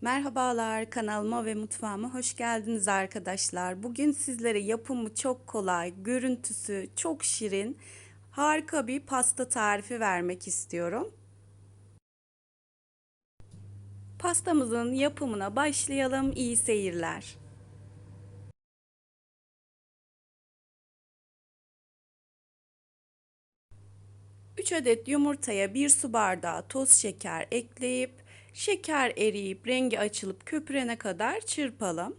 Merhabalar kanalıma ve mutfağıma hoş geldiniz arkadaşlar. Bugün sizlere yapımı çok kolay, görüntüsü çok şirin, harika bir pasta tarifi vermek istiyorum. Pastamızın yapımına başlayalım. İyi seyirler. Üç adet yumurtaya bir su bardağı toz şeker ekleyip Şeker eriyip rengi açılıp köpürene kadar çırpalım.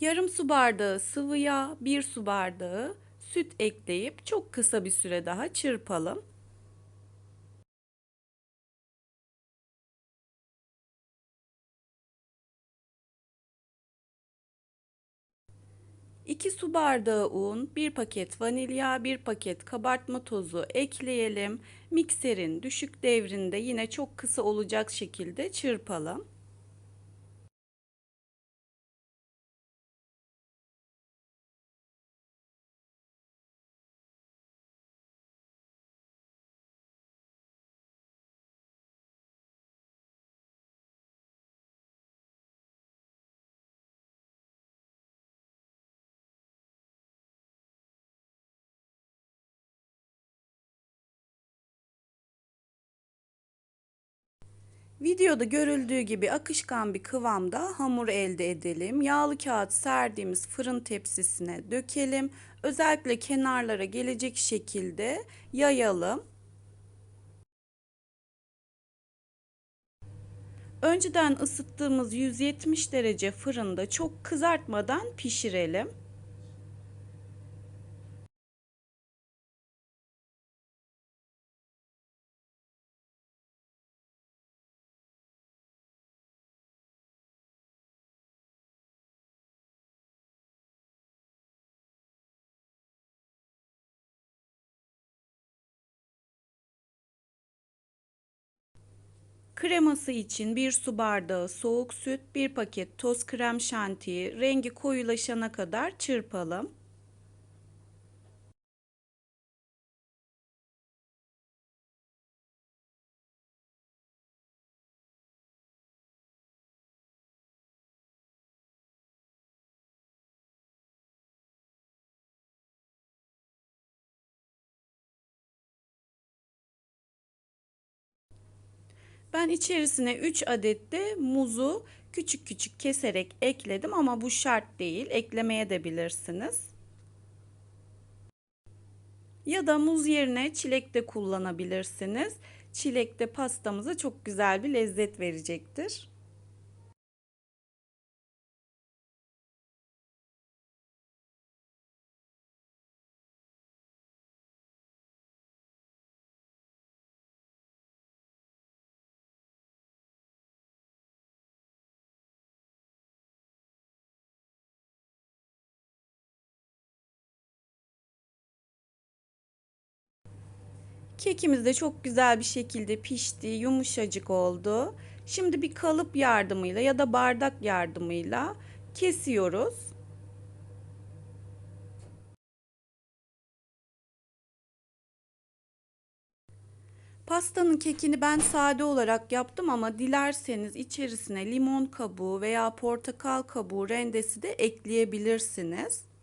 Yarım su bardağı sıvı yağ, bir su bardağı süt ekleyip çok kısa bir süre daha çırpalım. 2 su bardağı un, 1 paket vanilya, 1 paket kabartma tozu ekleyelim. Mikserin düşük devrinde yine çok kısa olacak şekilde çırpalım. Videoda görüldüğü gibi akışkan bir kıvamda hamur elde edelim. Yağlı kağıt serdiğimiz fırın tepsisine dökelim. Özellikle kenarlara gelecek şekilde yayalım. Önceden ısıttığımız 170 derece fırında çok kızartmadan pişirelim. Kreması için 1 su bardağı soğuk süt, 1 paket toz krem şantiyi rengi koyulaşana kadar çırpalım. Ben içerisine 3 adet de muzu küçük küçük keserek ekledim ama bu şart değil. Eklemeye de bilirsiniz. Ya da muz yerine çilek de kullanabilirsiniz. Çilek de pastamıza çok güzel bir lezzet verecektir. Kekimiz de çok güzel bir şekilde pişti, yumuşacık oldu. Şimdi bir kalıp yardımıyla ya da bardak yardımıyla kesiyoruz. Pastanın kekini ben sade olarak yaptım ama dilerseniz içerisine limon kabuğu veya portakal kabuğu rendesi de ekleyebilirsiniz.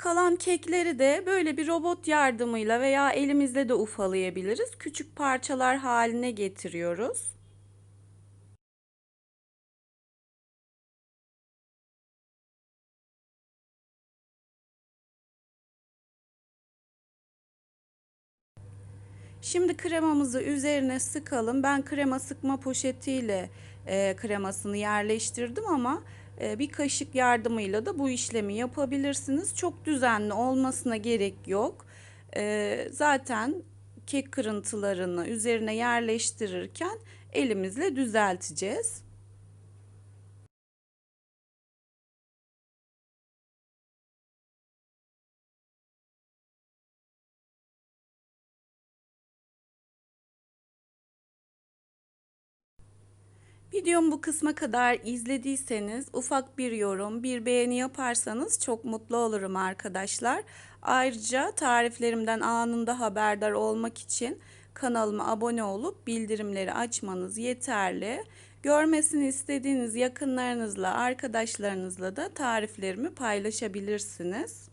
Kalan kekleri de böyle bir robot yardımıyla veya elimizle de ufalayabiliriz. Küçük parçalar haline getiriyoruz. Şimdi kremamızı üzerine sıkalım. Ben krema sıkma poşetiyle e, kremasını yerleştirdim ama bir kaşık yardımıyla da bu işlemi yapabilirsiniz. Çok düzenli olmasına gerek yok. E, zaten kek kırıntılarını üzerine yerleştirirken elimizle düzelteceğiz. Videomu bu kısma kadar izlediyseniz ufak bir yorum, bir beğeni yaparsanız çok mutlu olurum arkadaşlar. Ayrıca tariflerimden anında haberdar olmak için kanalıma abone olup bildirimleri açmanız yeterli. Görmesini istediğiniz yakınlarınızla, arkadaşlarınızla da tariflerimi paylaşabilirsiniz.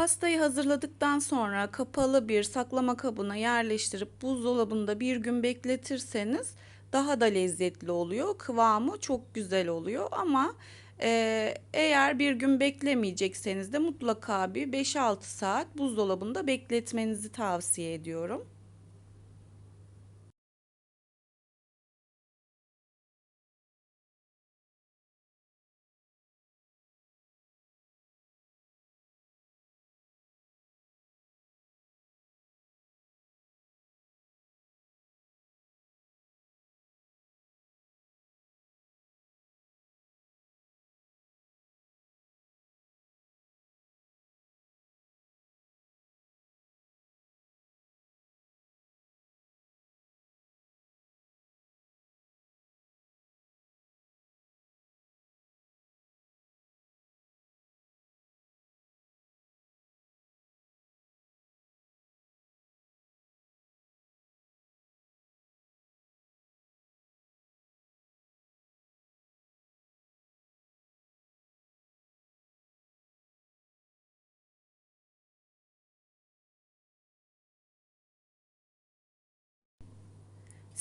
Pastayı hazırladıktan sonra kapalı bir saklama kabına yerleştirip buzdolabında bir gün bekletirseniz daha da lezzetli oluyor. Kıvamı çok güzel oluyor ama e, eğer bir gün beklemeyecekseniz de mutlaka bir 5-6 saat buzdolabında bekletmenizi tavsiye ediyorum.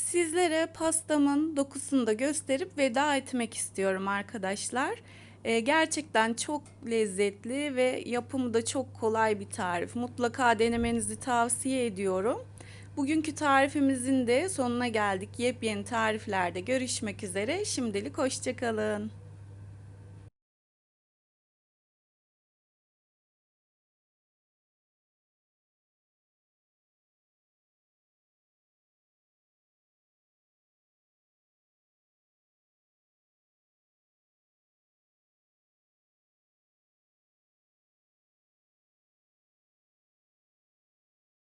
Sizlere pastamın dokusunu da gösterip veda etmek istiyorum arkadaşlar. Ee, gerçekten çok lezzetli ve yapımı da çok kolay bir tarif. Mutlaka denemenizi tavsiye ediyorum. Bugünkü tarifimizin de sonuna geldik. Yepyeni tariflerde görüşmek üzere. Şimdilik hoşçakalın.